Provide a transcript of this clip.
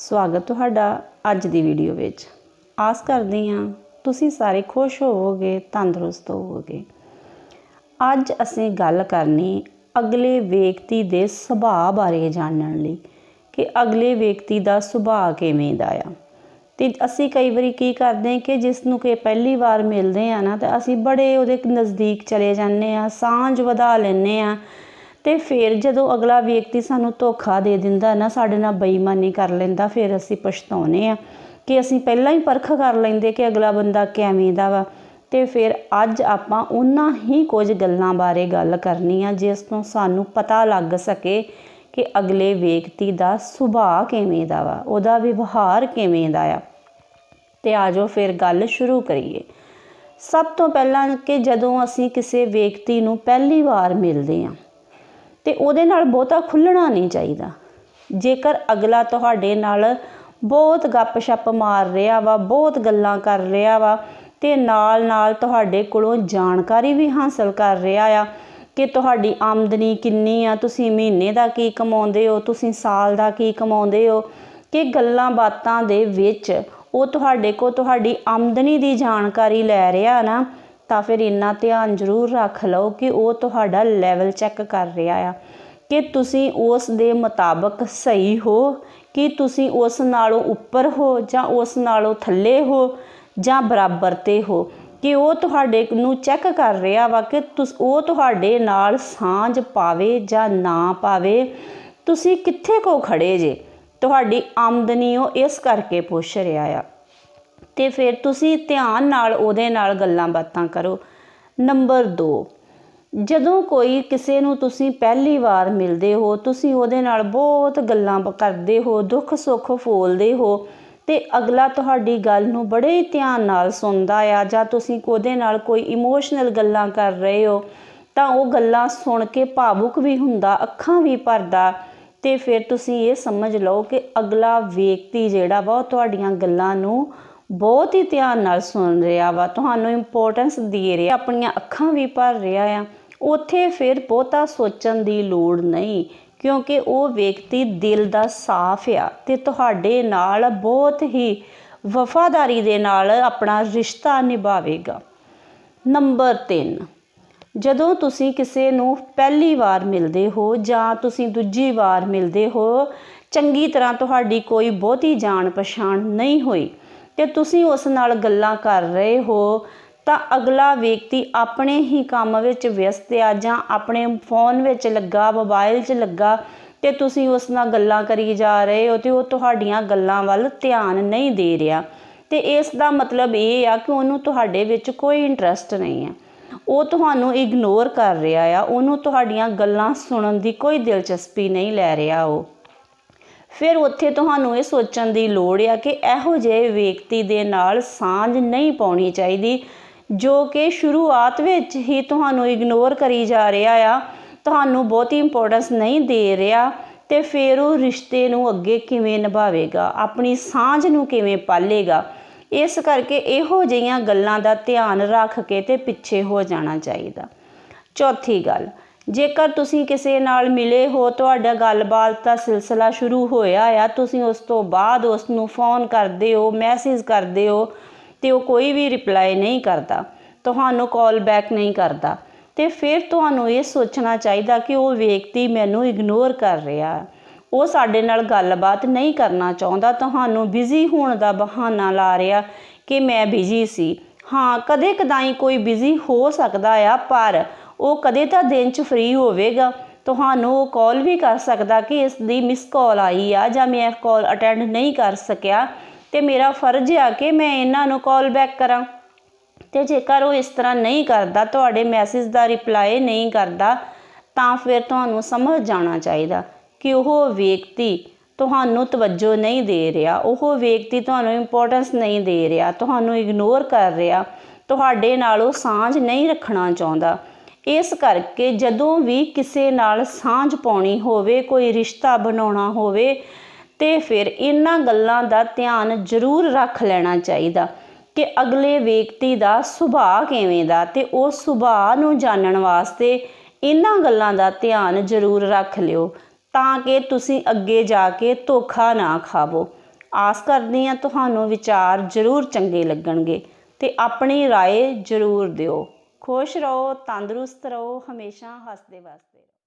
ਸਵਾਗਤ ਤੁਹਾਡਾ ਅੱਜ ਦੀ ਵੀਡੀਓ ਵਿੱਚ। ਆਸ ਕਰਦੀ ਹਾਂ ਤੁਸੀਂ ਸਾਰੇ ਖੁਸ਼ ਹੋਵੋਗੇ, ਤੰਦਰੁਸਤ ਹੋਵੋਗੇ। ਅੱਜ ਅਸੀਂ ਗੱਲ ਕਰਨੀ ਅਗਲੇ ਵਿਅਕਤੀ ਦੇ ਸੁਭਾਅ ਬਾਰੇ ਜਾਣਨ ਲਈ ਕਿ ਅਗਲੇ ਵਿਅਕਤੀ ਦਾ ਸੁਭਾਅ ਕਿਵੇਂ ਦਾ ਆ। ਤੇ ਅਸੀਂ ਕਈ ਵਾਰੀ ਕੀ ਕਰਦੇ ਹਾਂ ਕਿ ਜਿਸ ਨੂੰ ਕਿ ਪਹਿਲੀ ਵਾਰ ਮਿਲਦੇ ਆ ਨਾ, ਤਾਂ ਅਸੀਂ ਬੜੇ ਉਹਦੇ ਨਜ਼ਦੀਕ ਚਲੇ ਜਾਂਦੇ ਆ ਸਾਂਝ ਵਧਾ ਲੈਂਦੇ ਆ ਤੇ ਫਿਰ ਜਦੋਂ ਅਗਲਾ ਵਿਅਕਤੀ ਸਾਨੂੰ ਧੋਖਾ ਦੇ ਦਿੰਦਾ ਨਾ, ਸਾਡੇ ਨਾਲ ਬੇਈਮਾਨੀ ਕਰ ਲੈਂਦਾ, ਫਿਰ ਅਸੀਂ ਪਛਤਾਉਨੇ ਆ ਕਿ ਅਸੀਂ ਪਹਿਲਾਂ ਹੀ ਪਰਖ ਕਰ ਲੈਂਦੇ ਕਿ ਅਗਲਾ ਬੰਦਾ ਕਿਵੇਂ ਦਾ ਵਾ। ਤੇ ਫਿਰ ਅੱਜ ਆਪਾਂ ਉਹਨਾਂ ਹੀ ਕੁਝ ਗੱਲਾਂ ਬਾਰੇ ਗੱਲ ਕਰਨੀ ਆ ਜਿਸ ਤੋਂ ਸਾਨੂੰ ਪਤਾ ਲੱਗ ਸਕੇ ਕਿ ਅਗਲੇ ਵਿਅਕਤੀ ਦਾ ਸੁਭਾਅ ਕਿਵੇਂ ਦਾ ਵਾ, ਉਹਦਾ ਵਿਵਹਾਰ ਕਿਵੇਂ ਦਾ ਆ। ਤੇ ਆਜੋ ਫਿਰ ਗੱਲ ਸ਼ੁਰੂ ਕਰੀਏ। ਸਭ ਤੋਂ ਪਹਿਲਾਂ ਕਿ ਜਦੋਂ ਅਸੀਂ ਕਿਸੇ ਵਿਅਕਤੀ ਨੂੰ ਪਹਿਲੀ ਵਾਰ ਮਿਲਦੇ ਹਾਂ ਤੇ ਉਹਦੇ ਨਾਲ ਬਹੁਤਾ ਖੁੱਲਣਾ ਨਹੀਂ ਚਾਹੀਦਾ। ਜੇਕਰ ਅਗਲਾ ਤੁਹਾਡੇ ਨਾਲ ਬਹੁਤ ਗੱਪ-ਸ਼ਪ ਮਾਰ ਰਿਹਾ ਵਾ, ਬਹੁਤ ਗੱਲਾਂ ਕਰ ਰਿਹਾ ਵਾ, ਤੇ ਨਾਲ-ਨਾਲ ਤੁਹਾਡੇ ਕੋਲੋਂ ਜਾਣਕਾਰੀ ਵੀ ਹਾਸਲ ਕਰ ਰਿਹਾ ਆ ਕਿ ਤੁਹਾਡੀ ਆਮਦਨੀ ਕਿੰਨੀ ਆ, ਤੁਸੀਂ ਮਹੀਨੇ ਦਾ ਕੀ ਕਮਾਉਂਦੇ ਹੋ, ਤੁਸੀਂ ਸਾਲ ਦਾ ਕੀ ਕਮਾਉਂਦੇ ਹੋ, ਕਿ ਗੱਲਾਂ ਬਾਤਾਂ ਦੇ ਵਿੱਚ ਉਹ ਤੁਹਾਡੇ ਕੋਲ ਤੁਹਾਡੀ ਆਮਦਨੀ ਦੀ ਜਾਣਕਾਰੀ ਲੈ ਰਿਹਾ ਨਾ ਤਾਂ ਫਿਰ ਇੰਨਾ ਧਿਆਨ ਜ਼ਰੂਰ ਰੱਖ ਲਓ ਕਿ ਉਹ ਤੁਹਾਡਾ ਲੈਵਲ ਚੈੱਕ ਕਰ ਰਿਹਾ ਆ ਕਿ ਤੁਸੀਂ ਉਸ ਦੇ ਮੁਤਾਬਕ ਸਹੀ ਹੋ, ਕਿ ਤੁਸੀਂ ਉਸ ਨਾਲੋਂ ਉੱਪਰ ਹੋ ਜਾਂ ਉਸ ਨਾਲੋਂ ਥੱਲੇ ਹੋ ਜਾਂ ਬਰਾਬਰ ਤੇ ਹੋ। ਕਿ ਉਹ ਤੁਹਾਡੇ ਨੂੰ ਚੈੱਕ ਕਰ ਰਿਹਾ ਵਾ ਕਿ ਤੁਸ, ਉਹ ਤੁਹਾਡੇ ਨਾਲ ਸਾਂਝ ਪਾਵੇ ਜਾਂ ਨਾ ਪਾਵੇ। ਤੁਸੀਂ ਕਿੱਥੇ ਕੋ ਖੜੇ ਜੇ? ਤੁਹਾਡੀ ਆਮਦਨੀ ਉਹ ਇਸ ਕਰਕੇ ਪੁੱਛ ਰਿਹਾ ਆ। ਤੇ ਫਿਰ ਤੁਸੀਂ ਧਿਆਨ ਨਾਲ ਉਹਦੇ ਨਾਲ ਗੱਲਾਂ ਬਾਤਾਂ ਕਰੋ। ਨੰਬਰ 2 ਜਦੋਂ ਕੋਈ ਕਿਸੇ ਨੂੰ ਤੁਸੀਂ ਪਹਿਲੀ ਵਾਰ ਮਿਲਦੇ ਹੋ, ਤੁਸੀਂ ਉਹਦੇ ਨਾਲ ਬਹੁਤ ਗੱਲਾਂ ਕਰਦੇ ਹੋ, ਦੁੱਖ ਸੁੱਖ ਫੋਲਦੇ ਹੋ ਤੇ ਅਗਲਾ ਤੁਹਾਡੀ ਗੱਲ ਨੂੰ ਬੜੇ ਹੀ ਧਿਆਨ ਨਾਲ ਸੁਣਦਾ ਆ ਜਾਂ ਤੁਸੀਂ ਉਹਦੇ ਨਾਲ ਕੋਈ ਇਮੋਸ਼ਨਲ ਗੱਲਾਂ ਕਰ ਰਹੇ ਹੋ, ਤਾਂ ਉਹ ਗੱਲਾਂ ਸੁਣ ਕੇ ਭਾਵੁਕ ਵੀ ਹੁੰਦਾ, ਅੱਖਾਂ ਵੀ ਭਰਦਾ ਤੇ ਫਿਰ ਤੁਸੀਂ ਇਹ ਸਮਝ ਲਓ ਕਿ ਅਗਲਾ ਵਿਅਕਤੀ ਜਿਹੜਾ ਵਾ ਉਹ ਤੁਹਾਡੀਆਂ ਗੱਲਾਂ ਨੂੰ ਬਹੁਤ ਹੀ ਧਿਆਨ ਨਾਲ ਸੁਣ ਰਿਹਾ ਵਾ, ਤੁਹਾਨੂੰ ਇੰਪੋਰਟੈਂਸ ਦੇ ਰਿਹਾ, ਆਪਣੀਆਂ ਅੱਖਾਂ ਵੀ ਭਰ ਰਿਹਾ ਆ। ਉੱਥੇ ਫਿਰ ਬਹੁਤਾ ਸੋਚਣ ਦੀ ਲੋੜ ਨਹੀਂ, ਕਿਉਂਕਿ ਉਹ ਵਿਅਕਤੀ ਦਿਲ ਦਾ ਸਾਫ਼ ਆ ਤੇ ਤੁਹਾਡੇ ਨਾਲ ਬਹੁਤ ਹੀ ਵਫਾਦਾਰੀ ਦੇ ਨਾਲ ਆਪਣਾ ਰਿਸ਼ਤਾ ਨਿਭਾਵੇਗਾ। ਨੰਬਰ 3 ਜਦੋਂ ਤੁਸੀਂ ਕਿਸੇ ਨੂੰ ਪਹਿਲੀ ਵਾਰ ਮਿਲਦੇ ਹੋ ਜਾਂ ਤੁਸੀਂ ਦੂਜੀ ਵਾਰ ਮਿਲਦੇ ਹੋ, ਚੰਗੀ ਤਰ੍ਹਾਂ ਤੁਹਾਡੀ ਕੋਈ ਬਹੁਤੀ ਜਾਣ ਪਛਾਣ ਨਹੀਂ ਹੋਈ। ਤੇ ਤੁਸੀਂ ਉਸ ਨਾਲ ਗੱਲਾਂ ਕਰ ਰਹੇ ਹੋ, ਤਾਂ ਅਗਲਾ ਵਿਅਕਤੀ ਆਪਣੇ ਹੀ ਕੰਮ ਵਿੱਚ ਵਿਅਸਤ ਆ ਜਾਂ ਆਪਣੇ ਫੋਨ ਵਿੱਚ ਲੱਗਾ, ਮੋਬਾਈਲ 'ਚ ਲੱਗਾ ਤੇ ਤੁਸੀਂ ਉਸ ਨਾਲ ਗੱਲਾਂ ਕਰੀ ਜਾ ਰਹੇ ਹੋ ਤੇ ਉਹ ਤੁਹਾਡੀਆਂ ਗੱਲਾਂ ਵੱਲ ਧਿਆਨ ਨਹੀਂ ਦੇ ਰਿਹਾ। ਤੇ ਇਸ ਦਾ ਮਤਲਬ ਇਹ ਆ ਕਿ ਉਹਨੂੰ ਤੁਹਾਡੇ ਵਿੱਚ ਕੋਈ ਇੰਟਰਸਟ ਨਹੀਂ ਹੈ। ਉਹ ਤੁਹਾਨੂੰ ਇਗਨੋਰ ਕਰ ਰਿਹਾ ਆ, ਉਹਨੂੰ ਤੁਹਾਡੀਆਂ ਗੱਲਾਂ ਸੁਣਨ ਦੀ ਕੋਈ ਦਿਲਚਸਪੀ ਨਹੀਂ ਲੈ ਰਿਹਾ ਉਹ। ਫਿਰ ਉੱਥੇ ਤੁਹਾਨੂੰ ਇਹ ਸੋਚਣ ਦੀ ਲੋੜ ਆ ਕਿ ਇਹੋ ਜਿਹੇ ਵਿਅਕਤੀ ਦੇ ਨਾਲ ਸਾਂਝ ਨਹੀਂ ਪਾਉਣੀ ਚਾਹੀਦੀ, ਜੋ ਕਿ ਸ਼ੁਰੂਆਤ ਵਿੱਚ ਹੀ ਤੁਹਾਨੂੰ ਇਗਨੋਰ ਕਰੀ ਜਾ ਰਿਹਾ ਆ, ਤੁਹਾਨੂੰ ਬਹੁਤੀ ਇੰਪੋਰਟੈਂਸ ਨਹੀਂ ਦੇ ਰਿਹਾ ਤੇ ਫਿਰ ਉਹ ਰਿਸ਼ਤੇ ਨੂੰ ਅੱਗੇ ਕਿਵੇਂ ਨਿਭਾਵੇਗਾ, ਆਪਣੀ ਸਾਂਝ ਨੂੰ ਕਿਵੇਂ ਪਾਲੇਗਾ, ਇਸ ਕਰਕੇ ਇਹੋ ਜਿਹੀਆਂ ਗੱਲਾਂ ਦਾ ਧਿਆਨ ਰੱਖ ਕੇ ਤੇ ਪਿੱਛੇ ਹੋ ਜਾਣਾ ਚਾਹੀਦਾ। ਚੌਥੀ ਗੱਲ ਜੇਕਰ ਤੁਸੀਂ ਕਿਸੇ ਨਾਲ ਮਿਲੇ ਹੋ, ਤੁਹਾਡਾ ਗੱਲਬਾਤ ਦਾ ਸਿਲਸਿਲਾ ਸ਼ੁਰੂ ਹੋਇਆ ਆ, ਤੁਸੀਂ ਉਸ ਤੋਂ ਬਾਅਦ ਉਸ ਨੂੰ ਫੋਨ ਕਰਦੇ ਹੋ, ਮੈਸੇਜ ਕਰਦੇ ਹੋ ਤੇ ਉਹ ਕੋਈ ਵੀ ਰਿਪਲਾਈ ਨਹੀਂ ਕਰਦਾ, ਤੁਹਾਨੂੰ ਕਾਲ ਬੈਕ ਨਹੀਂ ਕਰਦਾ। ਤੇ ਫਿਰ ਤੁਹਾਨੂੰ ਇਹ ਸੋਚਣਾ ਚਾਹੀਦਾ ਕਿ ਉਹ ਵਿਅਕਤੀ ਮੈਨੂੰ ਇਗਨੋਰ ਕਰ ਰਿਹਾ ਉਹ ਸਾਡੇ ਨਾਲ ਗੱਲਬਾਤ ਨਹੀਂ ਕਰਨਾ ਚਾਹੁੰਦਾ, ਤੁਹਾਨੂੰ ਬਿਜ਼ੀ ਹੋਣ ਦਾ ਬਹਾਨਾ ਲਾ ਰਿਹਾ ਕਿ ਮੈਂ ਬਿਜ਼ੀ ਸੀ। ਹਾਂ ਕਦੇ ਕਦਾਈ ਕੋਈ ਬਿਜ਼ੀ ਹੋ ਸਕਦਾ ਆ, ਪਰ ਉਹ ਕਦੇ ਤਾਂ ਦਿਨ 'ਚ ਫ੍ਰੀ ਹੋਵੇਗਾ। ਤੁਹਾਨੂੰ ਉਹ ਕਾਲ ਵੀ ਕਰ ਸਕਦਾ ਕਿ ਇਸ ਦੀ ਮਿਸ ਕਾਲ ਆਈ ਆ ਜਾਂ ਮੈਂ ਕਾਲ ਅਟੈਂਡ ਨਹੀਂ ਕਰ ਸਕਿਆ। ਤੇ ਮੇਰਾ ਫਰਜ਼ ਆ ਕਿ ਮੈਂ ਇਹਨਾਂ ਨੂੰ ਕਾਲ ਬੈਕ ਕਰਾਂ। ਤੇ ਜੇਕਰ ਉਹ ਇਸ ਤਰ੍ਹਾਂ ਨਹੀਂ ਕਰਦਾ, ਤੁਹਾਡੇ ਮੈਸੇਜ ਦਾ ਰਿਪਲਾਈ ਨਹੀਂ ਕਰਦਾ, ਤਾਂ ਫਿਰ ਤੁਹਾਨੂੰ ਸਮਝ ਜਾਣਾ ਚਾਹੀਦਾ ਕਿ ਉਹ ਵਿਅਕਤੀ ਤੁਹਾਨੂੰ ਤਵੱਜੋ ਨਹੀਂ ਦੇ ਰਿਹਾ। ਉਹ ਵਿਅਕਤੀ ਤੁਹਾਨੂੰ ਇੰਪੋਰਟੈਂਸ ਨਹੀਂ ਦੇ ਰਿਹਾ, ਤੁਹਾਨੂੰ ਇਗਨੋਰ ਕਰ ਰਿਹਾ। ਤੁਹਾਡੇ ਨਾਲ ਉਹ ਸਾਂਝ ਨਹੀਂ ਰੱਖਣਾ ਚਾਹੁੰਦਾ। ਇਸ ਕਰਕੇ ਜਦੋਂ ਵੀ ਕਿਸੇ ਨਾਲ ਸਾਂਝ ਪਾਉਣੀ ਹੋਵੇ ਕੋਈ ਰਿਸ਼ਤਾ ਬਣਾਉਣਾ ਹੋਵੇ ਤੇ ਫਿਰ ਇਹਨਾਂ ਗੱਲਾਂ ਦਾ ਧਿਆਨ ਜ਼ਰੂਰ ਰੱਖ ਲੈਣਾ ਚਾਹੀਦਾ ਕਿ ਅਗਲੇ ਵਿਅਕਤੀ ਦਾ ਸੁਭਾਅ ਕਿਵੇਂ ਦਾ ਤੇ ਉਹ ਸੁਭਾਅ ਨੂੰ ਜਾਣਨ ਵਾਸਤੇ ਇਹਨਾਂ ਗੱਲਾਂ ਦਾ ਧਿਆਨ ਜ਼ਰੂਰ ਰੱਖ ਲਿਓ ਤਾਂ ਕਿ ਤੁਸੀਂ ਅੱਗੇ ਜਾ ਕੇ ਧੋਖਾ ਨਾ ਖਾਵੋ ਆਸ ਕਰਦੀ ਹਾਂ ਤੁਹਾਨੂੰ ਵਿਚਾਰ ਜ਼ਰੂਰ ਚੰਗੇ ਲੱਗਣਗੇ ਤੇ ਆਪਣੀ رائے ਜ਼ਰੂਰ ਦਿਓ ਖੁਸ਼ ਰਹੋ ਤੰਦਰੁਸਤ ਰਹੋ ਹਮੇਸ਼ਾ ਹੱਸਦੇ ਵਸਦੇ